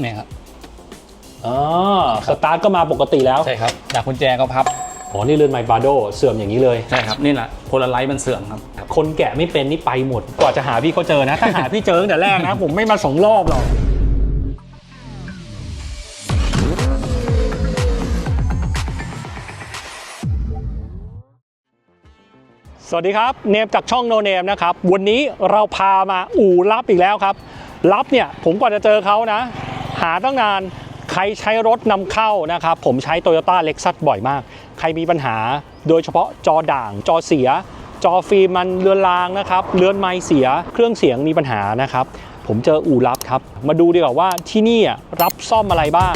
เนี่ยครับอ๋อสตาร์ทก็มาปกติแล้วใช่ครับจากกุญแจก็พับอ๋อนี่เรือนไมบาโดเสื่อมอย่างนี้เลยใช่ครับนี่แหละโพลาไรต์มันเสื่อมครับ คนแกะไม่เป็นนี่ไปหมดกว่าจะหาพี่เขาเจอนะ ถ้าหาพี่เจอตั้งแต่แรกนะ ผมไม่มาสองรอบหรอกสวัสดีครับ เนมจากช่องโนเนมนะครับ วันนี้เราพามาอู่ลับอีกแล้วครับลับเนี่ยผมกว่าจะเจอเขานะหาตั้งนานใครใช้รถนำเข้านะครับ ผมใช้ Toyota Lexus บ่อยมาก ใครมีปัญหาโดยเฉพาะจอด่างจอเสีย จอฟิล์มมันเลือนลางนะครับ เลือนไม้เสีย เครื่องเสียงมีปัญหานะครับ ผมเจออู่รับครับ มาดูดีกว่าว่าที่นี่รับซ่อมอะไรบ้าง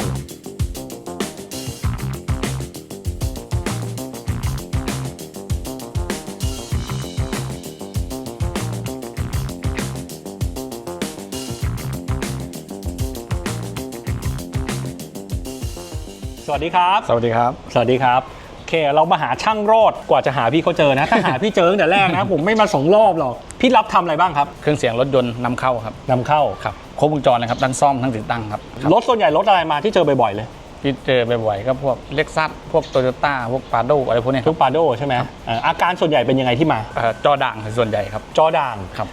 วัสดีครับ สวัสดีครับ สวัสดีครับโอเคเรามาหาช่างโรดกว่าจะหาพี่เขาเจอนะ ถ้าหาพี่เจอตั้งแต่แรกนะ ผมไม่มาสองรอบหรอก พี่รับทำอะไรบ้างครับเครื่องเสียงรถยนต์นำเข้าครับนำเข้า ครับครบวงจรนะครับทั้งซ่อมทั้งติดตั้งครับรถส่วนใหญ่รถอะไรมาที่เจอบ่อยๆเลย ที่เจอบ่อยๆก็พวกเล็กซัสพวกโตโยต้าพวกปาโดอะไรพวกเนี้ยคทุรับกปาโดใช่ไหมเอ่ออาการส่วนใหญ่เป็นยังไงที่มา เอ่อจอด่างส่วนใหญ่ครับ จอด่าง ครับ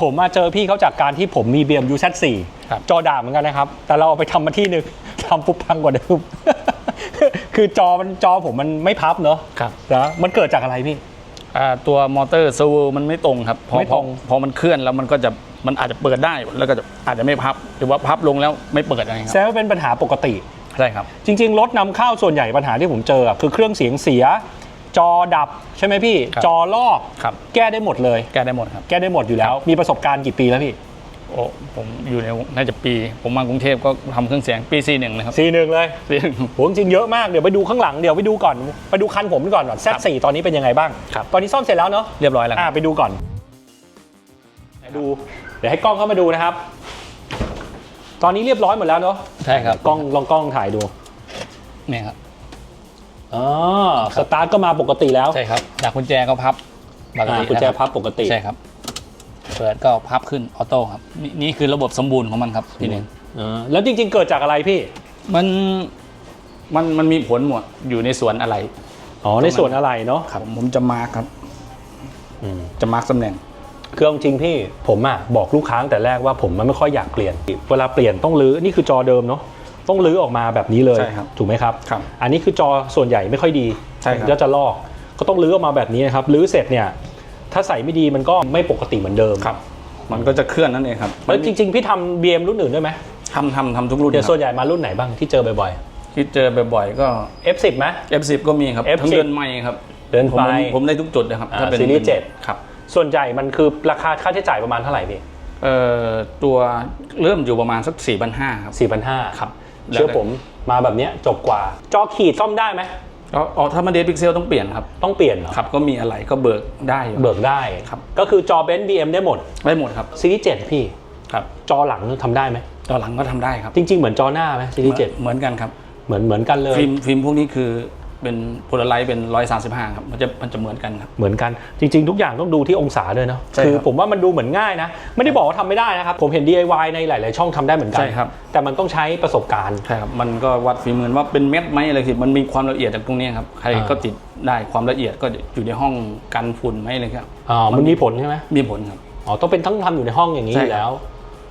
ผมมาเจอพี่เขาจากการที่ผมมี BMW Z4 ครับ จอด่างเหมือนกันนะครับ แต่เราเอาไปทำมาที่หนึ่ง ทำปุ๊บพังกว่าเดิม คือจอมันจอผมมันไม่พับเนอะครับ นะมันเกิดจากอะไรพี่ อ่าตัวมอเตอร์เซอร์โวมันไม่ตรงครับพอไม่ตรงพอพอมันเคลื่อนแล้วมันก็จะมันอาจจะเปิดได้แล้วก็จะอาจจะไม่พับ หรือว่าพับลงแล้วไม่เปิดอะไรแซครับวาเป็นปัญหาปกติ ใช่ครับ จริง ๆ รถนำเข้าส่วนใหญ่ปัญหาที่ผมเจออะคือเครื่องเสียงเสีย จอดับใช่ไหมพี่ ครับจอลอก ครับ แก้ได้หมดเลย แก้ได้หมดครับ แก้ได้หมดอยู่แล้ว มีประสบการณ์กี่ปีแล้วพี่ โอ้ผมอยู่ในน่าจะปี ผมมากรุงเทพก็ทำเครื่องเสียงปีซีหนึ่งนะครับซีหนึ่งเลยซีหนึ่ง โหจริงๆเยอะมากเดี๋ยวไปดูข้างหลังเดี๋ยวไปดูก่อนไปดูคันผมก่อนก่อน Z4 ตอนนี้เป็นยังไงบ้าง ครับ ตอนนี้ซ่อมเสร็จแล้วเนาะเรียบร้อยแล้วคอ่ารับ ไปดูก่อนดู เดี๋ยวให้กล้องเข้ามาดูนะครับ ตอนนี้เรียบร้อยหมดแล้วเนาะใช่ครับ กล้องลองกล้องถ่ายดูเนี่ยครับ อ๋อสตาร์ทก็มาปกติแล้วใช่ครับจากกุญแจก็พับปกอ่าติกุญแจนะครับพับปกติ ใช่ครับ เปิดก็พับขึ้นออโต้ครับนี่นี่คือระบบสมบูรณ์ของมันครับพี่เน่งอ่าแล้วจริง ๆ เกิดจากอะไรพี่ มันมันมันมีผลหมดอยู่ในสวนอะไรอ๋อในส่วนอะไรเนาะครับผมจะมาร์คครับจะมาร์คตำแหน่งคือเอาจริงพี่ผมอะบอกลูกค้าตั้งแต่แรกว่าผมมันไม่ค่อยอยากเปลี่ยน เวลาเปลี่ยนต้องรื้อนี่คือจอเดิมเนาะต้องรื้อออกมาแบบนี้เลยใช่ครับถูกไหมครับครับ อันนี้คือจอส่วนใหญ่ไม่ค่อยดีใช่ครับแล้วจะลอกก็ต้องรื้อออกมาแบบนี้นะครับรื้อเสร็จเนี่ย ถ้าใส่ไม่ดีมันก็ไม่ปกติเหมือนเดิมครับ มันก็จะเคลื่อนนั่นเองครับแล้วจริง ๆ พี่ทำ BM รุ่นอื่นด้วยไหมทำทำทำทุกรุ่นเดี๋ยวคส่รับวนใหญ่มารุ่นไหนบ้างที่เจอบ่อยที่เจอบ่อยๆก็ๆ F10 ไหม F10 ก็มีครับ F10 ทั้งเดือนไม่ครับ เดินผมไปผมได้ทุกจุดนะครับอ่าถ้าเป็นซีรีส์เจ็ดครับส่วนใหญ่มันคือราคาค่าใช้จ่ายประมาณเท่าไหร่พี่เอ่อตัวเริ่มอยู่ประมาณสัก4 5 0 0ครับสี่พันห้าครับเชื่อผมมาแบบเนี้ยจบกว่า จอขีดซ่อมได้ไหม อ๋ออ๋อถ้ามาเดทพิกเซลต้องเปลี่ยนครับต้องเปลี่ยนเหรอครับ ก็มีอะไรก็เบิกได้อยู่ เบิกได้ครับ ก็คือจอเบนซ์บีเอ็มได้หมดได้หมดครับซีรีส์7พี่ครับ จอหลังทำได้ไหมตอนหลังก็ทำได้ครับจริง ๆ เหมือนจอหน้าไหมซีรีส์เหมือนกันครับ7เหมือนเหมือนกันเลย ฟิล์มฟิล์มพวกนี้คือ เป็นโพลาไรต์เป็น 135 ครับ มันจะมันจะเหมือนกันครับ เหมือนกันจริงๆ ทุกอย่างต้องดูที่องศาด้วยเนาะใช่ครับคือผมว่ามันดูเหมือนง่ายนะ ไม่ได้บอกว่าทำไม่ได้นะครับ ผมเห็น DIY ในหลาย ๆ ช่องทำได้เหมือนกัใช่ครับ แต่มันต้องใช้ประสบการณ์ ใช่ครับ มันก็วัดฝีมือว่าเป็นเม็ดไหมอะไรคือมันมีความละเอียดจากตรงนี้ครับ ใครอ่า ก็ติดได้ความละเอียดก็อยู่ในห้องกันฝุ่นไหมอะไรครับอ๋อมันมีผลใช่ไหมมีผลครับ อ๋อต้องเป็นต้องทำอยู่ในห้องอย่างนี้ใช่อยู่แล้ว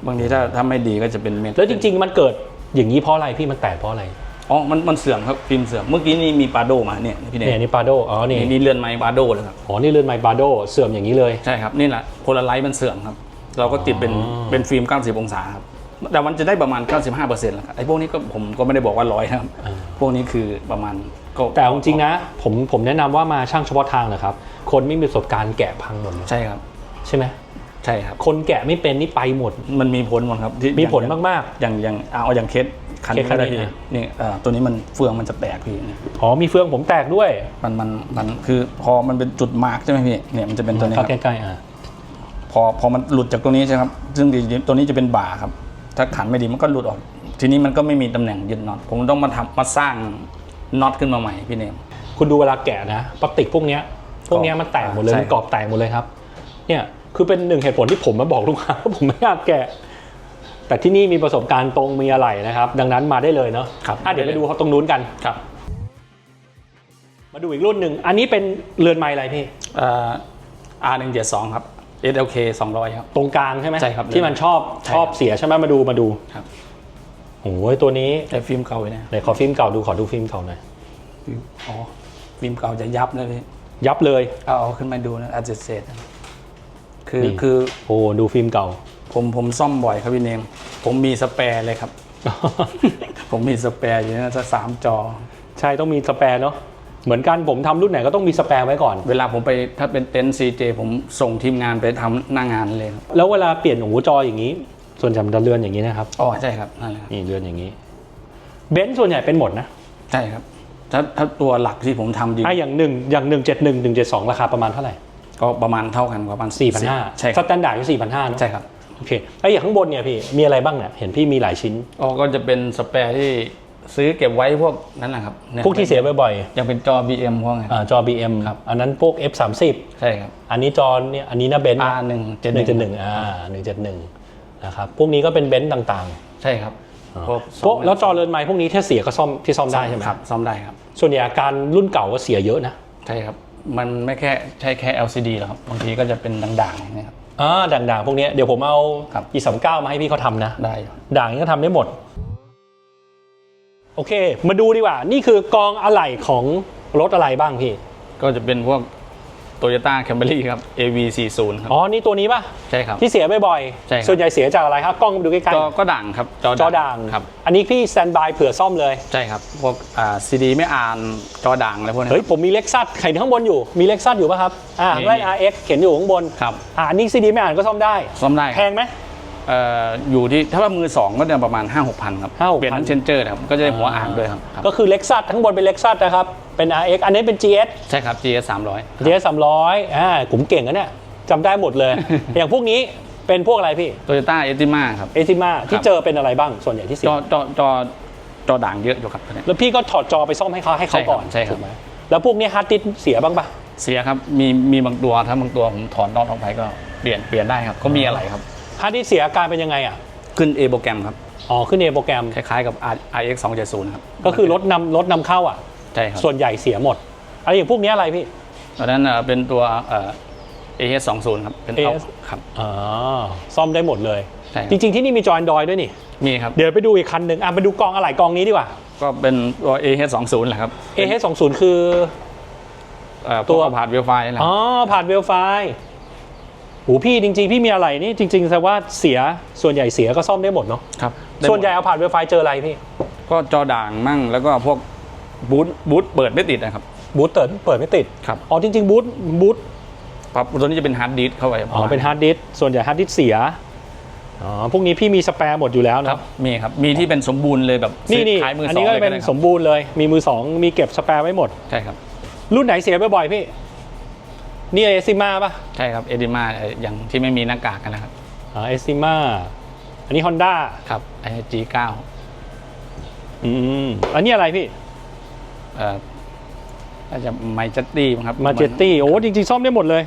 บางทีถ้าถ้าไม่ดีก็จะเป็นเม็ดแล้วจริง ๆ มันเกิดอย่างนี้เพราะอะไรพี่มันแตกเพราะอะไร อ๋อ มันมันเสื่อมครับฟิล์มเสื่อม เมื่อกี้นี่มีปาโดมาเนี่ยพี่เนเนี่ยยนี่ปาโดอ๋อนี่นี่นี่เลื่อนไม้ปาโดเลยครับอ๋อนี่เรือนไมปาโดเสื่อมอย่างนี้เลยใช่ครับนี่แหละโพลาไรต์มันเสื่อมครับ เราก็ติดเป็นอ๋อเป็นฟิล์ม 90 องศาครับแต่มันจะได้ประมาณ 95%แล้วครับไอ้พวกนี้ก็ผมก็ไม่ได้บอกว่าร้อยนะครับอ่าพวกนี้คือประมาณก็แต่เอาจริงๆนะผมผมแนะนำว่ามาช่างเฉพาะทางนะครับ คนไม่มีประสบการณ์แกะพังหมดเลยใช่ครับ ใช่ไหม ใช่ครับคนแกะไม่เป็นนี่ไปหมด มันมีผลหมดครับที่มีผลอย่างมากอย่างอย่างเอาอย่างเคสคันเคสคันนี้พี่อะนี่เอ่อตัวนี้มันเฟืองมันจะแตกพี่เนี่ยๆอ๋อมีเฟืองผมแตกด้วย มันมันมันคือพอมันเป็นจุดมาร์กใช่ไหมพี่เนี่ยมันจะเป็นตัวนี้คเข้ารับใกล้ๆอะพอพอมันหลุดจากตรงนี้ใช่ครับ ซึ่งจริงๆตัวนี้จะเป็นบ่าครับ ถ้าขันไม่ดีมันก็หลุดออก ทีนี้มันก็ไม่มีตำแหน่งยึดน็อตผมต้องมาทำมาสร้างน็อตขึ้นมาใหม่พี่เนมคุณดูเวลาแกะนะพลาสติกพวกเนี้ยพวกเนี้ยมันแตกหมดเลยใช่มันกรอบแตกหมดเลยครับ เนี่ย คือเป็นหนึ่งเหตุผลที่ผมมาบอกลูกค้าว่าผมไม่อยากแกะ แต่ที่นี่มีประสบการณ์ตรงมีอะไรนะครับ ดังนั้นมาได้เลยเนาะครับอะเดี๋ยวไปดูเขาตรงนู้นกันครับ มาดูอีกรุ่นหนึ่งอันนี้เป็นเรือนไม้อะไรพี่เอ่อ R 1 7 2ครับ SLK 200 ครับ ตรงกลางใช่ไหมใช่ครับที่มันชอบใช่ชอบเสียใช่ไหมมาดูมาดูครับโอ้ยตัวนี้แต่ฟิล์มเก่าเลยนะไหนขอฟิล์มเก่าดูขอดูฟิล์มเก่าหน่อยอ๋อฟิล์มเก่าจะยับเลยพี่ยับเลยเอาเอาขึ้นมาดูนะอาจจะเศษนะ คือนี่ คือโอ้ดูฟิล์มเก่า ผมผมซ่อมบ่อยครับพี่เนม ผมมีสเปร์เลยครับ ผมมีสเปร์อยู่นะจะสามจอ ใช่ต้องมีสแปร์เนาะเหมือนกันผมทำรุ่นไหนก็ต้องมีสแปร์ไว้ก่อน เวลาผมไปถ้าเป็นเต็นท์ซีเจผมส่งทีมงานไปทำหน้างานเลยครับแล้วเวลาเปลี่ยนหูจออย่างนี้ ส่วนใหญ่มันจะเรือนอย่างนี้นะครับอ๋อใช่ครับนั่นแหละครับนี่เรือนอย่างนี้เบนซ์ส่วนใหญ่เป็นหมดนะใช่ครับถ้าถ้าตัวหลักที่ผมทำจริงอะอย่างหนึ่งอย่างหนึ่งเจ็ดหนึ่งหนึ่งเจ็ดสองราคาประมาณเท่าไหร่ ก็ประมาณเท่ากันประมาณสี่พันห้าใช่คสรับแตนดาร์ดก็สี่พันห้าเนาะใช่ครับโอเคแล้วอย่างข้างบนเนี่ยพี่มีอะไรบ้างเนี่ยเห็นพี่มีหลายชิ้น อ๋อก็จะเป็นสเปร์ที่ซื้อเก็บไว้พวกนั้นแหละครับนี่พวกที่เสียบ่อยยังเป็นจอ BM พวกไงๆอ่าจอ BM ครับ อันนั้นพวก F30 ใช่ครับ อันนี้จอเนี่ยอันนี้นะเบนซ์ R หนึ่งเจ็ดหนึ่งเจ็ดหนึ่งอ่าหนึ่งเจ็ดหนึ่งนะครับพวกนี้ก็เป็นเบนซ์ต่างใช่ครับๆพวกพวกแล้วจอเรือนไม้พวกนี้ถ้าเสียก็ซ่อมที่ซ่อมได้ใช่ไหมครับ ซ่อมได้ครับ ส่วนใหญ่อาการรุ่นเก่าก็เสียเยอะนะ ใช่ครับ มันไม่แค่ใช่แค่ LCD หรอกครับบางทีก็จะเป็นด่างๆอย่างนี้ครับ อ่าด่างๆพวกเนี้ยเดี๋ยวผมเอาครับ อีสามเก้ามาให้พี่เขาทำนะ ได้อยู่ ด่างนี้ก็ทำได้หมด โอเค มาดูดีกว่า นี่คือกองอะไหล่ของรถอะไรบ้างพี่ ก็จะเป็นพวก Toyota Camry ครับ AV40 ครับ อ๋อ นี่ตัวนี้ป่ะ ใช่ครับ ที่เสียบ่อยใช่ครับส่วนใหญ่เสียจากอะไรครับ กล้องมาดูใกล้จอก็ด่างครับจอๆจอด่างครับ อันนี้พี่สแตนบายเผื่อซ่อมเลย ใช่ครับ พวกอ่าซีดีไม่อ่านจอด่างอะไรพวกนี้ เฮ้ย ผมมีเล็กซัสเห็นข้างบนอยู่ มีเล็กซัสอยู่ป่ะครับ อ่ามี ไล่ RX เขียนอยู่ข้างบน ครับอ่าอันนี้ซีดีไม่อ่านก็ซ่อมได้ ซ่อมได้แพงไหม เอ่ออยู่ที่ถ้าว่ามือสองก็จะประมาณ 5 6 0 0 0ครับ5-6,000 เปลี่ยนทั้งเชนเจอร์ครับก็จะได้หัวอ่านด้วยครับครับก็คือเล็กซัสทั้งบนเป็นเล็กซัสนะครับ เป็น RX อันนี้เป็น GS ใช่ครับ GS 300 GS 300อ่าผมเก่งนะเนี่ยจำได้หมดเลย อย่างพวกนี้เป็นพวกอะไรพี่ Toyota Altima ครับ เอซิมาที่ครับเจอเป็นอะไรบ้างส่วนใหญ่ที่เสีจยอจอจอจอด่างเยอะอยู่ครับตัวเนี้ย แล้วพี่ก็ถอดจอไปซ่อมให้เขาให้เขาใช่ครับก่อนใช่ครับ ถูกไหมแล้วพวกนี้ฮาร์ดดิสก์เสียบ้างปะ เสียครับมีมีบางตัวถ้าบางตัวผมถอนน็อตออกไปก็เปลี่ยนเปลี่ยนได้ครับก็มีอะไรครับ ฮาร์ดดิสก์เสียอาการเป็นยังไงอะ ขึ้น A โปรแกรมครับอ๋อขึ้นเอโปรแกรม คล้ายๆกับ RX 270ครับก็คือรถนำรถนำเข้าอะ ใช่ครับส่วนใหญ่เสียหมดอะไรอย่างพวกนี้อะไรพี่ ตอนนั้นเอ่อเป็นตัวเอ่อ AS 20ครับเป็นเอา AS ครับ อ๋อซ่อมได้หมดเลย ใช่ครับ จริง ๆ ที่นี่มีจอย Android ด้วยนี่ มีครับ เดี๋ยวไปดูอีกคันหนึ่งอะไปดูกองอะไหล่กองนี้ดีกว่า ก็เป็นตัว AS 20แหละครับ AH20 คือเอ่อตัตัววผ่านเวลไฟนั่นแหละอ๋อผ่านเวลไฟโหพี่จริงๆ พี่มีอะไรนี่จริงๆแสดงว่าเสียส่วนใหญ่เสียก็ซ่อมได้หมดเนาะครับส่วนใหญ่เอาผ่านเวลไฟเจออะไรพี่ก็จอด่างมั่งแล้วก็พวกบูทบูทเปิดไม่ติดนะครับ บูทเติร์เปิดไม่ติดครับ อ๋อจริงๆบูทบูทปั๊บตัวนี้จะเป็นฮาร์ดดิสเข้าไปอ๋อเป็นฮาร์ดดิสก์ส่วนใหญ่ฮาร์ดดิสก์เสียอ๋อพวกนี้พี่มีสแปร์หมดอยู่แล้วครันะบมีครับมีที่เป็นสมบูรณ์เลยแบบนี่นี่ขายมืออันสอนี้งก็เลยเป็นได้คสรับมบูรณ์เลยมีมือสองมีเก็บสแปร์ไว้หมด ใช่ครับรุ่นไหนเสียบ่อยๆพี่ นี่เอซิมาป่ะใช่ครับเอดิมาอย่างที่ไม่มีหน้ากากกันนะครับอ๋อเอซิมาอันนี้ฮอนด้าครับไอจีเก้าอืมอันนี้อะไรพี่เอ่อน่าจะไมจัตตี้ครับมาเจตตี้โอ้จริงๆ ซ่อมได้หมดเลย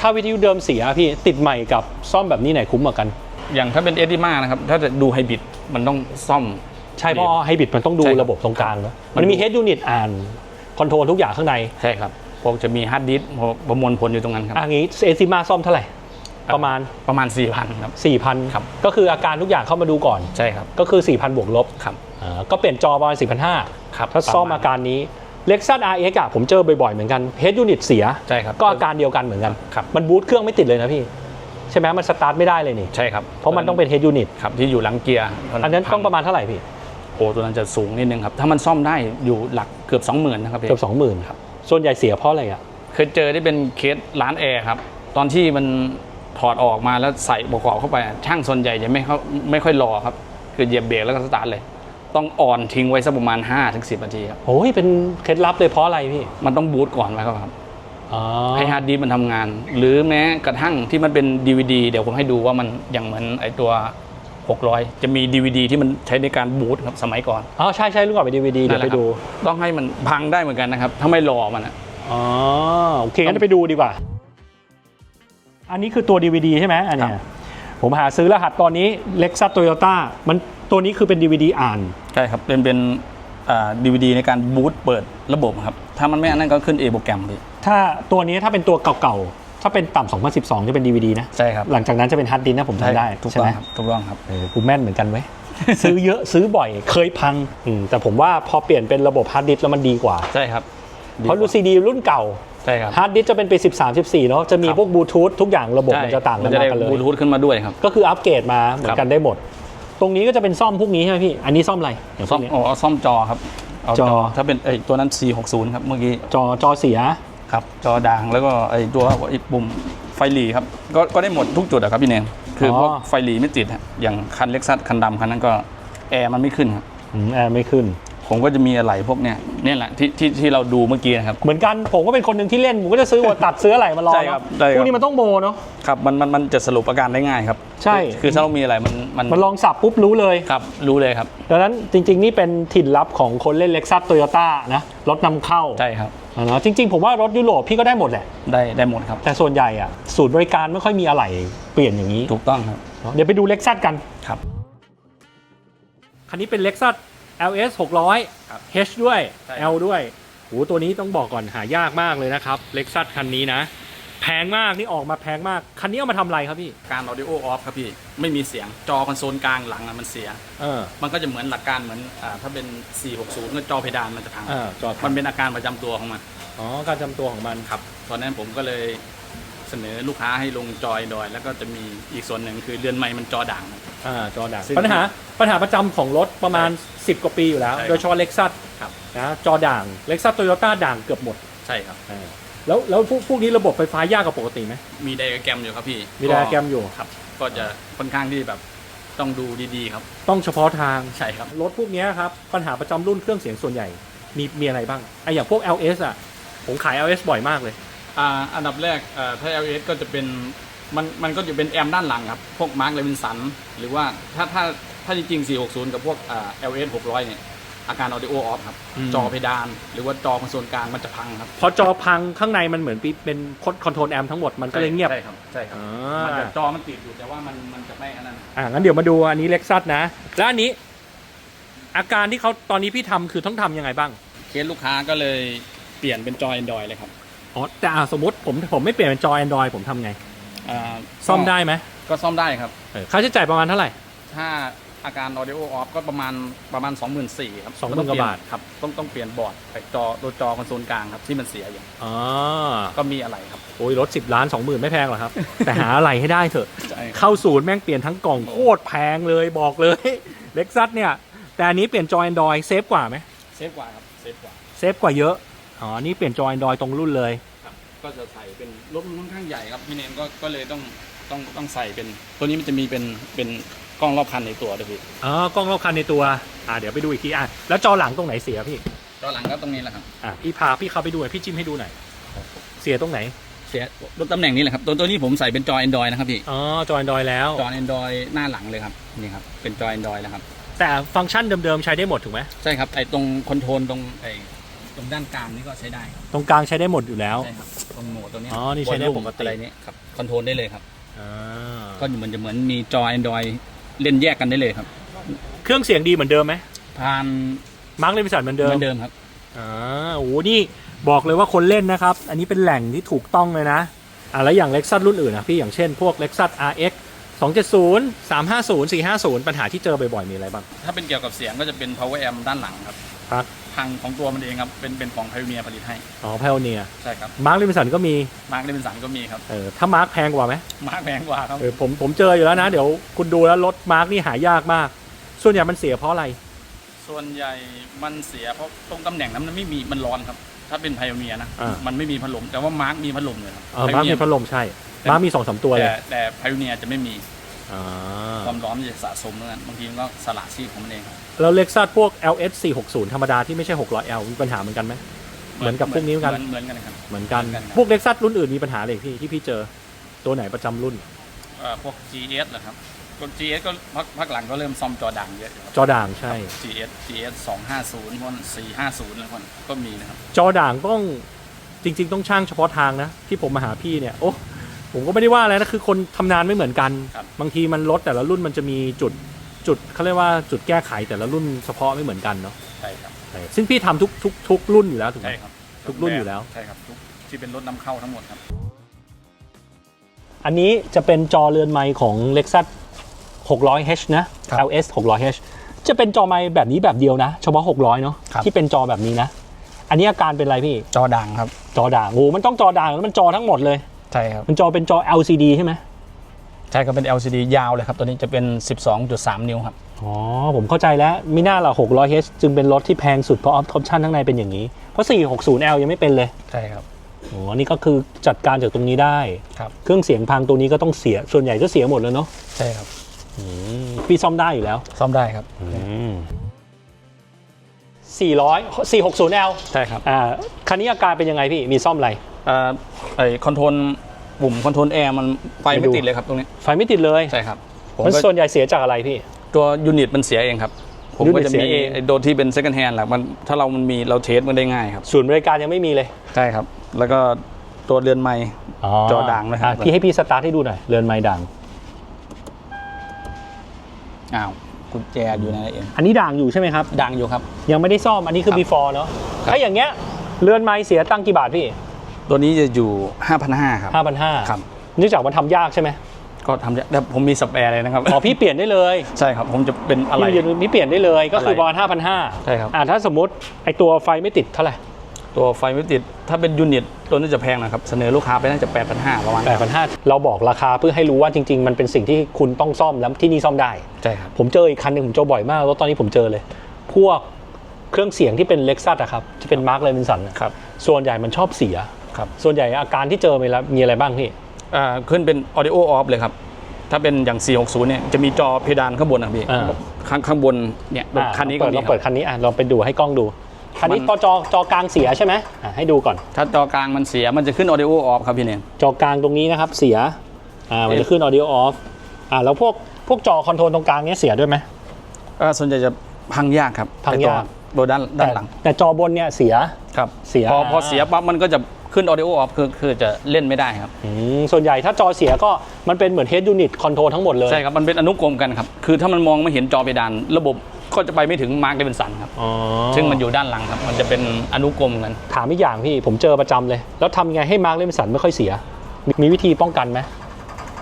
ถ้าวิทยุเดิมเสียพี่ติดใหม่กับซ่อมแบบนี้ไหนคุ้มกว่ากัน อย่างถ้าเป็นเอดิมานะครับ ถ้าจะดูไฮบริดมันต้องซ่อม ใช่เพราะไฮบริดมันต้องดูใช่ครับระบบตรงกลางเนอะมัมันนมีดูเฮดยูนิตอ่านคอนโทรลทุกอย่างข้างใน ใช่ครับ พวกจะมีฮาร์ดดิสก์ประมวลผลอยู่ตรงนั้นครับอะงี้เอซิมาซ่อมเท่าไหร่ ประมาณประมาณ 4,000 ครับ 4,000 ครับ ก็คืออาการทุกอย่างเข้ามาดูก่อน ใช่ครับ ก็คือ 4,000 บวกลบครับอ่าก็เปลี่ยนจอประมาณ4,500ครับถ้าซ่อมประมาณอาการนี้เล็กซัส RX อะผมเจอบ่อยๆ เหมือนกันเฮดยูนิตเสียใช่ครับก็อาการเดียวกันเหมือนกันครับมันบูตเครื่องไม่ติดเลยนะพี่ ใช่ไหมมันสตาร์ทไม่ได้เลยนี่ใช่ครับเพราะมันต้องเป็นเฮดยูนิตครับที่อยู่หลังเกียร์อันนั้นต้องประมาณเท่าไหร่พี่โอ้ตัวนั้นจะสูงนิดนึงครับ ถ้ามันซ่อมได้อยู่หลักเกือบ 20,000นะครับพี่เกือบสองหมื่นครับ ส่วนใหญ่เสียเพราะอะไรอะเคยเจอที่เป็นเคสร้านแอร์ครับ ตอนที่มันถอดออกมาแล้วใส่ประกอบเข้าไปอะช่างส่วนใหญ่จะไม่เข้าไม่ค่อยรอครับ คือเหยียบเบรกแล้วก็สตาร์ทเลย ต้องอ่อนทิ้งไว้สักประมาณ 5-10 นาทีครับโอ้ยเป็นเคล็ดลับเลยเพราะอะไรพี่มันต้องบูตก่อนไว้ครับอ๋อให้ฮาร์ดดิสก์มันทำงาน หรือแม้กระทั่งที่มันเป็น DVD เดี๋ยวผมให้ดูว่ามันอย่างเหมือนไอตัว 600 จะมี DVD ที่มันใช้ในการบูตครับสมัยก่อน อ๋อใช่ใช่รุ่นก่อนไปดีวีดีเดี๋ยวไปนั่นแหละครับ ดูต้องให้มันพังได้เหมือนกันนะครับ ถ้าไม่รอมันอะ อ๋อโอเคงั้นไปดูดีกว่า อันนี้คือตัว DVD ใช่ไหมอันเนี้ยผมหาซื้อรหัสตอนนี้ Lexus Toyota มันตัวนี้คือเป็น DVD อ่าน ใช่ครับ เป็นเป็นอ่าดีวดีในการบูตเปิดระบบครับ ถ้ามันไม่อันนั้นก็ขึ้น A โปรแกรมพี่ถ้าตัวนี้ถ้าเป็นตัวเก่าๆ ถ้าเป็นต่ำ2012 จะเป็น DVD นะ ใช่ครับหลังจากนั้นจะเป็นฮาร์ดดิสก์นะผมจำได้ถูกใช่ต้อไหมงครับถูกต้องครับ เออกูแม่นเหมือนกันไหมซื้อเยอะซื้อบ่อยเคยพังอืมแต่ผมว่าพอเปลี่ยนเป็นระบบฮาร์ดดิสก์แล้วมันดีกว่า ใช่ครับเพราะดูซีดีรุ่นเก่าใช่ครับฮาร์ดดิสก์จะเป็นปี 13 14เนาะจะมีครับพวกบลูทูธทุกอย่างระบบใช่มันจะต่างมักันจะมาได้กันเลยบลูทูธขึ้นมาด้วยครับ ก็คืออัปเกรดมาเหมือนกันได้หมด ตรงนี้ก็จะเป็นซ่อมพวกนี้ใช่ไหมพี่อันนี้ซ่อมอะไรอย่างพซ่วอมกเนี้ย อ๋อเอาซ่อมจอครับ เอาจอ ถ้าเป็นไอ้ตัวนั้น460 ครับเมื่อกี้จอจอเสีย ครับจอด่างแล้วก็ไอ้ตัวไอ้ปุ่มไฟหลีครับก็ก็ได้หมดทุกจุดอะครับพี่เนมคือออพวกไฟหลีไม่ติดฮะอย่างคันเล็กซัสคันดำคันนั้นก็แอร์มันไม่ขึ้นครับอืมแอร์ไม่ขึ้น ผมก็จะมีอะไรพวกเนี้ยเนี่ยแหละที่ที่ที่เราดูเมื่อกี้นะครับ เหมือนกันผมก็เป็นคนหนึ่งที่เล่น ผมก็จะซื้อหัวตัดซื้ออะไรมาลองใช่ครับเนอะใช่ครับ พวกนี้มันต้องโมเนาะ ครับมันมันมันจะสรุปอาการได้ง่ายครับใช่ คือคือถ้าเรามีอะไรมันมันมันลองสับปุ๊บรู้เลย ครับรู้เลยครับดังนั้นจริง ๆ นี่เป็นถิ่นลับของคนเล่นเล็กซัสโตโยต้านะรถนำเข้า ใช่ครับ อ่าเนอะจริงๆ ผมว่ารถยุโรปพี่ก็ได้หมดแหละ ได้ได้หมดครับ แต่ส่วนใหญ่อะศูนย์บริการไม่ค่อยมีอะไรเปลี่ยนอย่างนี้ถูกต้องครับเนอะเดี๋ยวไปดูเล็กซัสกันครับ คันนี้เป็น Lexus LS 600ครับ H ด้วย ใช่ L ด้วยโหตัวนี้ต้องบอกก่อนหายากมากเลยนะครับ Lexus คันนี้นะ แพงมากนี่ออกมาแพงมาก คันนี้เอามาทำอะไรครับพี่ การ audio off ครับพี่ ไม่มีเสียงจอคอนโซลกลางหลังอะมันเสีย เออ มันก็จะเหมือนหลักการเหมือนอ่าถ้าเป็น 460ก็จอเพดานมันจะพัง เออจอมันเป็นอาการประจำตัวของมันอ๋อ การจำตัวของมัน ครับตอนนั้นผมก็เลยเสนอลูกค้าให้ลงจอยดอย แล้วก็จะมีอีกส่วนหนึ่งคือเรือนไม้มันจอด่างครับอ่า จอด่างซึ่งปัญหาปัญหาประจำของรถประมาณ 10 กว่าปีอยู่แล้ว ใช่ครับโดยเฉพาะ Lexus ครับ นะ จอด่าง Lexus Toyota ด่างเกือบหมด ใช่ครับ อ่า แล้วแล้วพวกพวกนี้ระบบไฟฟ้ายากกว่าปกติไหม มีไดอะแกรมอยู่ครับพี่มีไดอะแกรมอยู่ ครับ ก็จะค่อนข้างที่แบบต้องดูดีๆครับ ต้องเฉพาะทาง ใช่ครับ รถพวกเนี้ยครับ ปัญหาประจำรุ่นเครื่องเสียงส่วนใหญ่ มีมีอะไรบ้างไออย่างพวก LS อะ ผมขาย LS บ่อยมากเลย อ่าอันดับแรกอ่าถ้า LS ก็จะเป็นมันมันก็จะเป็นแอมด้านหลังครับ พวกมาร์คเลวินสัน หรือว่าถ้าถ้าถ้าจริงๆ 460 กับพวกอ่า LS 600 เนี่ย อาการ audio off ครับ อืม จอเพดาน หรือว่าจอคอนโซลกลางมันจะพังครับพอจอพังข้างในมันเหมือนเป็นคอนโทรลแอมทั้งหมดมันก็เลยเงียบใช่ครับใช่ครับอ่มันาจะจอมันติดอยู่แต่ว่ามันมันจะไม่อันนั้น อ่างั้นเดี๋ยวมาดูอันนี้เล็กซัสนะ แล้วอันนี้ อาการที่เขาตอนนี้พี่ทำคือต้องทำยังไงบ้างเคสลูกค้าก็เลยเปลี่ยนเป็นจอ Android เลยครับอ๋อแต่อ่าสมมติผมผมไม่เปลี่ยนเป็นจอ Android ผมทำไง อ่าซ่อมได้ไหมก็ซ่อมได้ครับ เออค่าใช้จ่ายประมาณเท่าไหร่ถ้า อาการ audio off ก็ประมาณประมาณ 24,000ครับ20,000ต้องเปลี่ยนกว่าบาท ครับต้องต้องเปลี่ยนบอร์ดไอ้จอตัวจอคอนโซลกลางครับที่มันเสียอยู่อ๋อก็มีอะไรครับโอ้ยรถ 10 ล้าน 20,000 ไม่แพงหรอกครับ แต่หาอะไรให้ได้เถอะ ใช่ครับเข้าศูนย์แม่งเปลี่ยนทั้งกล่องโคตรแพงเลยบอกเลย เล็กซัสเนี่ย แต่อันนี้เปลี่ยนจอ Android เซฟกว่าไหมเซฟกว่าครับเซฟกว่าเซฟกว่าเยอะ อ๋อ นี่เปลี่ยนจอ Android ตรงรุ่นเลย ครับก็จะใส่เป็นรถมันค่อนข้างใหญ่ครับพี่เนมก็ก็เลยต้องต้องต้องใส่เป็นตัวนี้มันจะมีเป็นเป็น กล้องรอบคันในตัวด้วยพี่อ๋อกล้องรอบคันในตัว อ่าเดี๋ยวไปดูอีกทีอะแล้วจอหลังตรงไหนเสียพี่ จอหลังก็ตรงนี้แหละครับ อะพี่พาพี่เข้าไปดูหน่อยพี่จิ้มให้ดูหน่อยเสียตรงไหน เสียรถตำแหน่งนี้แหละครับตัวตัวนี้ผมใส่เป็นจอ Android นะครับพี่ อ๋อจอ Android แล้ว จอ Android หน้าหลังเลยครับนี่ครับเป็นจอ Android แล้วครับแต่ฟังก์ชันเดิมๆใช้ได้หมดถูกไหมใช่ครับไอ้ตรงคอนโทรลตรงไอ้ตรงด้านกลางนี่ก็ใช้ได้ครับตรงกลางใช้ได้หมดอยู่แล้วใช่ครับตรงโหมดตัวเนี้ยอ๋อนี่ใช้ได้ปกติอะไรเนี้ยครับคอนโทรลได้เลยครับอ่าก็เหมือนจะเหมือนมีจอ Android เล่นแยกกันได้เลยครับ เครื่องเสียงดีเหมือนเดิมไหมผ่านมาร์คเลวิสันเหมือนเดิเหมมือนเดิมครับ อ่าโอ้โหนี่บอกเลยว่าคนเล่นนะครับ อันนี้เป็นแหล่งที่ถูกต้องเลยนะอ่าแล้วอย่าง Lexus รุ่นอื่นนะพี่อย่างเช่นพวก Lexus RX 270 350 450 ปัญหาที่เจอบ่อยๆมีอะไรบ้าง ถ้าเป็นเกี่ยวกับเสียงก็จะเป็น power amp ด้านหลังครับ ครับ พังของตัวมันเองครับ เป็นเป็นของ Pioneer ผลิตให้ อ๋อ Pioneer ใช่ครับ มาร์คเลวิสันก็มี มาร์คเลวินสันก็มีครับ เออถ้ามาร์คแพงกว่าไหมมาร์คแพงกว่าครับ เออผมผมเจออยู่แล้วนะ เดี๋ยวคุณดูแล้วรถมาร์คนี่หายากมาก ส่วนใหญ่มันเสียเพราะอะไร ส่วนใหญ่มันเสียเพราะตรงตำแหน่งนั้นมันไม่มีมันร้อนครับ ถ้าเป็น Pioneer นะ อ่ามันไม่มีพัดลม แต่ว่ามาร์คมีพัดลมเลยครับ เออมาร์คมี Pioneer พัดลมใช่ มาร์คมีสองสามตัวเลยแต่แต่ Pioneer จะไม่มีอ่า ความร้อนมันจะสะสมแล้วกันบางทีมันก็สละชีพของมันเองครับแล้ว Lexus พวก LS 460 ธรรมดาที่ไม่ใช่ 600L มีปัญหาเหมือนกันไหมเหมือนกับพวกนี้เหมือนกันเหมือนกันครับเหมือนกันเหมือนกันครับพวกเล็กซัสรุ่นอื่นมีปัญหาอะไรพี่ที่พี่เจอตัวไหนประจำรุ่นเอ่อพวก GS เหรอครับพวก GS ก็พักพักหลังก็เริ่มซ่อมจอดังเยอะอยู่ครับจอด่างใช่ GS GS 250พวก450อะไรพวกนั้นก็มีนะครับจอด่างต้องจริง ๆ ต้องช่างเฉพาะทางนะ ที่ผมมาหาพี่เนี่ยโอ้ ผมก็ไม่ได้ว่าอะไรนะคือคนทำนานไม่เหมือนกัน ครับบางทีมันรถแต่ละรุ่นมันจะมีจุดจุดเขาเรียกว่าจุดแก้ไขแต่ละรุ่นเฉพาะไม่เหมือนกันเนาะใช่ครับซึ่งพี่ทำทุกทุกทุกรุ่นอยู่แล้วถูกไหม ใช่ครับทุกรุ่นอยู่แล้ว ใช่ครับทุกที่เป็นรถนำเข้าทั้งหมดครับ อันนี้จะเป็นจอเรือนไมค์ของ Lexus 600H นะ ครับ LS 600H จะเป็นจอไมค์แบบนี้แบบเดียวนะเฉพาะ 600 เนาะครับ ที่เป็นจอแบบนี้นะ อันนี้อาการเป็นอะไรพี่ จอดังครับ จอด่างโอ้โหมันต้องจอด่างแล้วมันจอทั้งหมดเลย ใช่ครับมันจอเป็นจอ LCD ใช่ไหมใช่ก็เป็น LCD ยาวเลยครับ ตัวนี้จะเป็น 12.3 นิ้วครับ อ๋อ ผมเข้าใจแล้วไม่น่าละ 600H จึงเป็นรถที่แพงสุดเพราะออปชั่นข้างในเป็นอย่างนี้ เพราะ 460L ยังไม่เป็นเลย ใช่ครับอ๋อนี่ก็คือจัดการจากตรงนี้ได้ ครับ เครื่องเสียงพังตัวนี้ก็ต้องเสีย ส่วนใหญ่ก็เสียหมดแล้วเนาะ ใช่ครับอืมพี่ซ่อมได้อยู่แล้ว ซ่อมได้ครับ 400 460L ใช่ครับ อ่าคันนี้อาการเป็นยังไงพี่ มีซ่อมอะไร เอ่อไอ้คอนโทรลปุ่มคอนโทรลแอร์มันไฟไปไม่ดูติดเลยครับตรงนี้ไฟไม่ติดเลยใช่ครับผมมันก็ส่วนใหญ่เสียจากอะไรพี่ ตัวยูนิตมันเสียเองครับ ผมยูนิก็ตจะเสียมีเอง ไอ้โดนที่เป็น second hand แหละมันถ้าเรามันมีเราเทสมันได้ง่ายครับ ศูนย์บริการยังไม่มีเลยใช่ครับ แล้วก็ตัวเรือนไม้ จอด่างนะครับ อ่พี่ให้พี่สตาร์ทให้ดูหน่อย เรือนไม้ด่าง อ้าว กุญแจอยู่ในนั้นเอง อันนี้ด่างอยู่ใช่ไหมครับ ดังอยู่ครับ ยังไม่ได้ซ่อมอันนี้คือ ครับ before เนาะครับถ้าอย่างเงี้ยเรือนไม้เสียตังค์กี่บาทพี่ตัวนี้จะอยู่ 5,500 ครับ 5,500ครับ เนื่องจากมันทำยากใช่ไหมก็ทำได้แต่ผมมีสแปร์เลยนะครับอ๋อพี่เปลี่ยนได้เลยใช่ครับ ผมจะเป็นอะไร พี่พี่เปลี่ยนได้เลยก็คืออะไรประมาณ5,500ใช่ครับ อ่าถ้าสมมติไอตัวไฟไม่ติดเท่าไหร่ ตัวไฟไม่ติด ถ้าเป็นยูนิตตัวนี้จะแพงนะครับ เสนอลูกค้าไปน่าจะ 8,500ประมาณ8,500เราบอกราคาเพื่อให้รู้ว่าจริง ๆ มันเป็นสิ่งที่คุณต้องซ่อมแล้วที่นี่ซ่อมได้ ใช่ครับ ผมเจออีกคันหนึ่งผมเจอบ่อยมากรถตอนนี้ผมเจอเลย พวกเครื่องเสียงที่เป็นเล็กซัสอะครับที่เป็นมาร์คเลวินสันครับ ส่วนใหญ่มันชอบเสียครับ ส่วนใหญ่อาการที่เจอไปแล้วมีอะไรบ้างพี่อ่าขึ้นเป็น audio off เลยครับถ้าเป็นอย่าง 460 เนี่ย จะมีจอเพดานข้างบนนะพี่อ่าข้างข้างบน เนี่ยอะคันนี้ก็เปิดมีเราคเปิรัดบคันนี้อะเราไปดูให้กล้องดู คันนี้มันจอจอจอกลางเสียใช่ไหมอะให้ดูก่อน ถ้าจอกลางมันเสียมันจะขึ้น audio off ครับพี่เนี่ยจอกลางตรงนี้นะครับเสีย อ่า มันจะขึ้น audio off อ่าแล้วพวกพวกจอคอนโทรลตรงกลางเนี้ยเสียด้วยไหมอ่าส่วนใหญ่จะพังยากครับพังยากไอ้ตัวตัวด้านด้านหลังแต่แต่จอบนเนี่ยเสีย ครับเสีย พอพอเสียปั๊บมันก็จะขึ้น audio off คือคือจะเล่นไม่ได้ครับ อืมส่วนใหญ่ถ้าจอเสียก็มันเป็นเหมือน head unit control ทั้งหมดเลย ใช่ครับ มันเป็นอนุกรมกันครับ คือถ้ามันมองไม่เห็นจอเพดาน ระบบ ก็จะไปไม่ถึงมาร์กเดวินสันครับ อ๋อซึ่งมันอยู่ด้านหลังครับ มันจะเป็นอนุกรมกัน ถามอีกอย่างพี่ผมเจอประจำเลย แล้วทำยังไงให้มาร์คเลมสันไม่ค่อยเสีย มีมีวิธีป้องกันไหม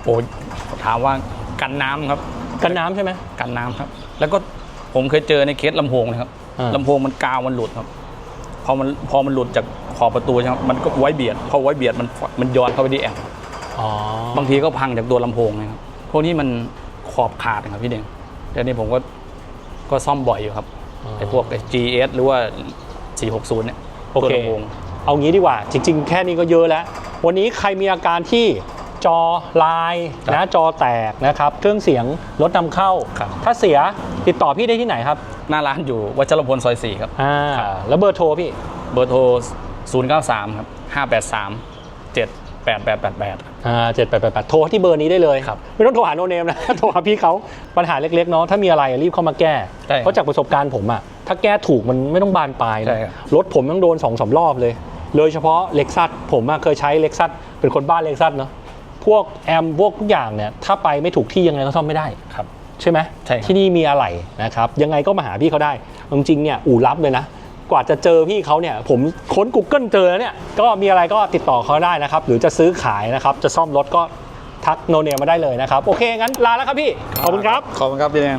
โอ้ยถามว่ากันน้ำครับ กันน้ำใช่ไหม กันน้ำครับ แล้วก็ผมเคยเจอในเคสลำโพงนะครับอ่า ลำโพงมันกาวมันหลุดครับ พอมันพอมันหลุดจากขอบประตูใช่ไหมมันก็ไว้เบียด พอไว้เบียดมันมันย้อนเข้าไปที่แอมป์อ๋อบางทีก็พังจากตัวลำโพงนะครับพวกนี้มันขอบขาดนะครับพี่เด่งแต่นี่ผมก็ ก็ซ่อมบ่อยอยู่ครับไอ้พวกไอ้ GS หรือว่า 460 เนี่ยโอตัวเคลำโพงเอางี้ดีกว่า จริง ๆ แค่นี้ก็เยอะแล้ว วันนี้ใครมีอาการที่จอลายครับนะจอแตกนะครับ เครื่องเสียงรถนำเข้าครับถ้าเสียติดต่อพี่ได้ที่ไหนครับ หน้าร้านอยู่วัชรพลซอย 4 ครับอ่าครับแล้วเบอร์โทรพี่ เบอร์โทร 093 ครับ 583 78888อ่าเจ็ดแปดแปดแปดโทรที่เบอร์นี้ได้เลยครับไม่ต้องโทรหาโนเนมนะ โทรหาพี่เขาปัญหาเล็กๆเนาะถ้ามีอะไรรีบเข้ามาแก้ ใช่เพราะจากประสบการณ์ผมอะถ้าแก้ถูกมันไม่ต้องบานปลายใช่ครับ รถผมต้องโดนสองสารอบเลย โดยเฉพาะเล็กซัสผมอะเคยใช้เล็กซัสเป็นคนบ้านเล็กซัสเนาะพวกแอมพวกทุกอย่างเนี่ยถ้าไปไม่ถูกที่ยังไงก็ซ่อมไม่ได้ ครับ ใช่ไหมใช่ครับที่นี่มีอะไรนะครับ ยังไงก็มาหาพี่เขาได้ จริงๆเนี่ยอู่รับเลยนะ กว่าจะเจอพี่เขาเนี่ยผมค้น Google เจอแล้วเนี่ยก็มีอะไรก็ติดต่อเขาได้นะครับ หรือจะซื้อขายนะครับ จะซ่อมรถก็ทักโนเนมาได้เลยนะครับ โอเค งั้นลาแล้วครับพี่ ขอบคุณครับ ขอบคุณครับพี่แดง